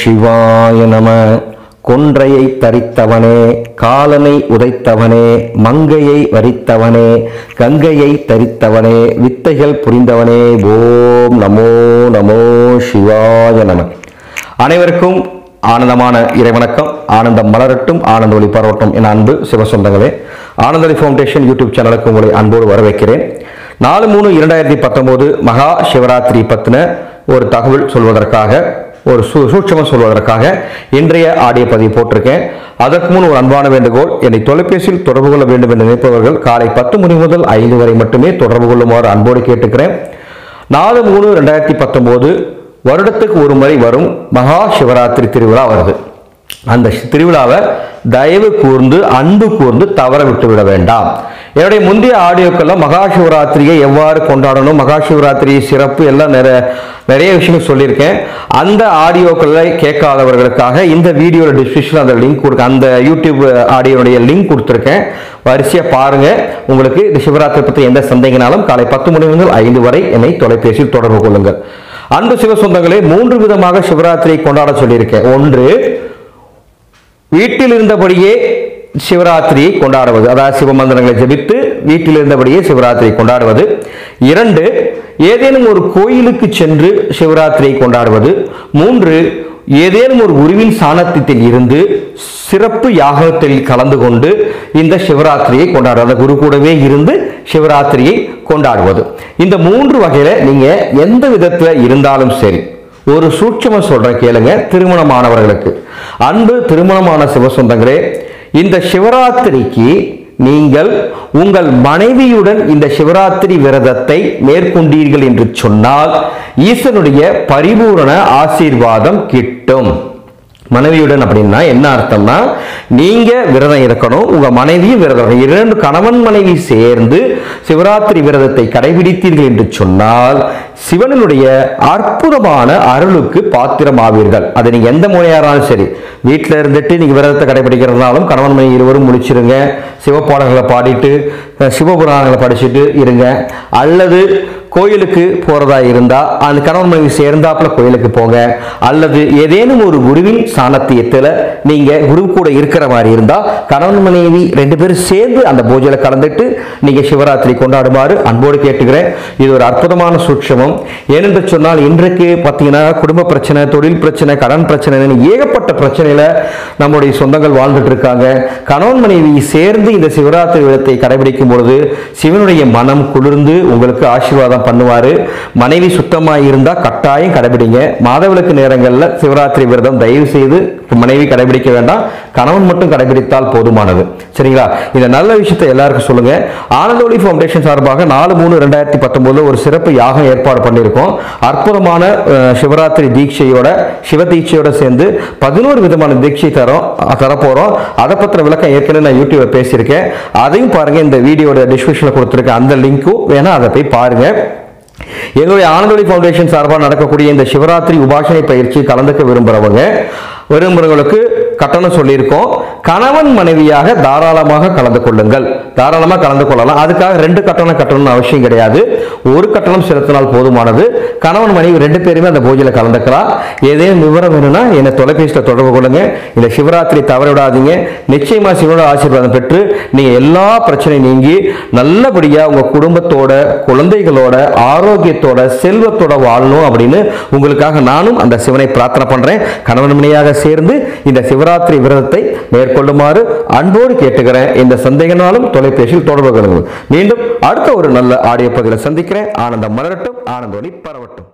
சிவாய நம. கொன்றையை தரித்தவனே காலனை உதைத்தவனே மங்கையை வரித்தவனே கங்கையை தரித்தவனே வித்தைகள் புரிந்தவனே ஓம் நமோ நமோ சிவாய நம. அனைவருக்கும் ஆனந்தமான இறைவணக்கம் ஆனந்தம் மலரட்டும் ஆனந்த ஒளி பரவட்டும் என் அன்பு சிவசொந்தங்களே. ஆனந்தலி ஃபவுண்டேஷன் யூடியூப் சேனலுக்கு உங்களை அன்போடு வரவேற்கிறேன். நாலு மூணு இரண்டாயிரத்தி பத்தொம்போது மகா சிவராத்திரி பற்றின ஒரு தகவல் சொல்வதற்காக ஒரு சு சூட்சமாக சொல்வதற்காக இன்றைய ஆடியோ பதிவு போட்டிருக்கேன். அதற்கு முன் ஒரு அன்பான வேண்டுகோள் என்னை தொலைபேசியில் தொடர்பு கொள்ள வேண்டும் என்று நினைப்பவர்கள் காலை பத்து மணி முதல் ஐந்து வரை மட்டுமே தொடர்பு கொள்ளுமாறு அன்போடு கேட்டுக்கிறேன். நாலு மூணு ரெண்டாயிரத்தி பத்தொம்போது வருடத்துக்கு ஒரு முறை வரும் மகா சிவராத்திரி திருவிழா வருது. அந்த திருவிழாவை தயவு கூர்ந்து அன்பு கூர்ந்து தவற விட்டு விட வேண்டாம். என்னுடைய முந்தைய ஆடியோக்கள்ல மகா சிவராத்திரியை எவ்வாறு கொண்டாடணும் மகா சிவராத்திரி சிறப்பு எல்லாம் நிறைய நிறைய விஷயங்கள் சொல்லியிருக்கேன். அந்த ஆடியோக்களை கேட்காதவர்களுக்காக இந்த வீடியோவில் டிஸ்கிரிப்ஷன் அந்த லிங்க் கொடுக்க அந்த யூடியூப் ஆடியோடைய லிங்க் கொடுத்துருக்கேன். வரிசையாக பாருங்க. உங்களுக்கு இந்த சிவராத்திரி பற்றி எந்த சந்தேகனாலும் காலை பத்து மணி முதல் ஐந்து வரை என்னை தொலைபேசியில் தொடர்பு கொள்ளுங்கள். அன்பு சிவசொந்தங்களே மூன்று விதமாக சிவராத்திரியை கொண்டாட சொல்லியிருக்கேன். ஒன்று வீட்டில் இருந்தபடியே சிவராத்திரியை கொண்டாடுவது. அதாவது சிவமந்திரங்களை ஜபித்து வீட்டில் இருந்தபடியே சிவராத்திரியை கொண்டாடுவது. இரண்டு ஏதேனும் ஒரு கோயிலுக்கு சென்று சிவராத்திரியை கொண்டாடுவது. மூன்று ஏதேனும் ஒரு உருவின் சாணத்தியத்தில் இருந்து சிறப்பு யாகத்தில் கலந்து கொண்டு இந்த சிவராத்திரியை கொண்டாடுவது. குரு கூடவே இருந்து சிவராத்திரியை கொண்டாடுவது. இந்த மூன்று வகையில் நீங்கள் எந்த விதத்தில் இருந்தாலும் சரி ஒரு சூட்சமாக சொல்றேன் கேளுங்க திருமணமானவர்களுக்கு. அன்பு திருமணமான சிவசொந்தங்களே இந்த சிவராத்திரிக்கு நீங்கள் உங்கள் மனைவியுடன் இந்த சிவராத்திரி விரதத்தை மேற்கொண்டீர்கள் என்று சொன்னால் ஈசனுடைய பரிபூரண ஆசீர்வாதம் கிட்டும். மனைவியுடன் அப்படின்னா என்ன அர்த்தம்னா நீங்க விரதம் இருக்கணும் உங்க மனைவியும் விரதம் இரண்டு கணவன் மனைவி சேர்ந்து சிவராத்திரி விரதத்தை கடைபிடித்தீர்கள் என்று சொன்னால் சிவனுடைய அற்புதமான அருளுக்கு பாத்திரமாவீர்கள். அது நீங்க எந்த முறையாராலும் சரி வீட்டில் இருந்துட்டு நீங்க விரதத்தை கடைபிடிக்கிறதுனாலும் கணவன் மனைவி இருவரும் முடிச்சிருங்க சிவப்பாடல்களை பாடிட்டு சிவபுராணங்களை படிச்சுட்டு இருங்க. அல்லது கோயிலுக்கு போறதா இருந்தா அந்த கணவன் மனைவி சேர்ந்தாப்புல கோயிலுக்கு போங்க. அல்லது ஏதேனும் ஒரு குருவின் சாணத்தியத்துல நீங்க குரு கூட இருக்கிற மாதிரி இருந்தா கணவன் மனைவி ரெண்டு பேரும் சேர்ந்து அந்த பூஜையில கலந்துட்டு நீங்க சிவராத்திரி கொண்டாடுமாறு அன்போடு கேட்டுக்கிறேன். இது ஒரு அற்புதமான சூட்சமம். ஏனென்று சொன்னால் இன்றைக்கு பார்த்தீங்கன்னா குடும்ப பிரச்சனை தொழில் பிரச்சனை கடன் பிரச்சனை ஏகப்பட்ட பிரச்சனையில நம்முடைய சொந்தங்கள் வாழ்ந்துட்டு இருக்காங்க. கணவன் மனைவி சேர்ந்து இந்த சிவராத்திரி விரதத்தை கடைபிடிக்கும் பொழுது சிவனுடைய மனம் குளிர்ந்து உங்களுக்கு ஆசீர்வாதம் பண்ணுவாரு. மனைவி சுத்தமாக இருந்தால் கட்டாயம் கடைபிடிங்க. மாதவிளக்கு நேரங்களில் சிவராத்திரி விரதம் தயவு செய்து மனைவி கடைபிடிக்க வேண்டாம் கணவன் மட்டும் கடைபிடித்தால் போதுமானது. சரிங்களா? இந்த நல்ல விஷயத்தை எல்லாருக்கும் சொல்லுங்க. ஆனந்தோலி ஃபவுண்டேஷன் சார்பாக நாலு மூணு ரெண்டாயிரத்தி பத்தொன்பதுல ஒரு சிறப்பு யாகம் ஏற்பாடு பண்ணியிருக்கோம். அற்புதமான சிவராத்திரி தீட்சையோட சிவ தீட்சையோட சேர்ந்து பதினோரு விதமான தீட்சை தரோம் தரப்போகிறோம் தரப்போறோம். அதை பத்தின விளக்கம் ஏற்கனவே நான் யூடியூப்ல பேசியிருக்கேன். அதையும் பாருங்க இந்த வீடியோட டிஸ்கிரிப்ஷன்ல கொடுத்துருக்க அந்த லிங்க்கும் வேணா அதை போய் பாருங்க. எங்களுடைய ஆனந்தொலி ஃபவுண்டேஷன் சார்பாக நடக்கக்கூடிய இந்த சிவராத்திரி உபாசனை பயிற்சி கலந்துக்க விரும்புகிறவங்க விரும்புகிறவங்களுக்கு கட்டணம் சொல்லியிருக்கோம். கணவன் மனைவியாக தாராளமாக கலந்து கொள்ளுங்கள். தாராளமாக கலந்து கொள்ளலாம். அதுக்காக ரெண்டு கட்டணம் கட்டணும்னு அவசியம் கிடையாது. ஒரு கட்டணம் செலுத்தினால் போதுமானது. கணவன் மனைவி ரெண்டு பேருமே அந்த பூஜையில் கலந்துக்கலாம். ஏதேனும் விவரம் வேணும்னா என்னை தொலைபேசியில் தொடர்பு கொள்ளுங்க. இந்த சிவராத்திரி தவற விடாதீங்க. நிச்சயமா சிவனோட ஆசீர்வாதம் பெற்று நீங்க எல்லா பிரச்சனையும் நீங்கி நல்லபடியா உங்க குடும்பத்தோட குழந்தைகளோட ஆரோக்கியத்தோட செல்வத்தோட வாழணும் அப்படின்னு உங்களுக்காக நானும் அந்த சிவனை பிரார்த்தனை பண்றேன். கணவன் மனையாக சேர்ந்து இந்த சிவராத்திரி விரதத்தை மேற்கொள்ளுமாறு அன்போடு கேட்டுக்கிறேன் இந்த சந்தேகனாலும் தொலைபேசியில் தொடர்பு கொள்ளுங்கள். மீண்டும் அடுத்த ஒரு நல்ல ஆடியோ பகுதியில் சந்திக்கிறேன். ஆனந்தம் மலரட்டும். ஆனந்தோனி பரவட்டும்.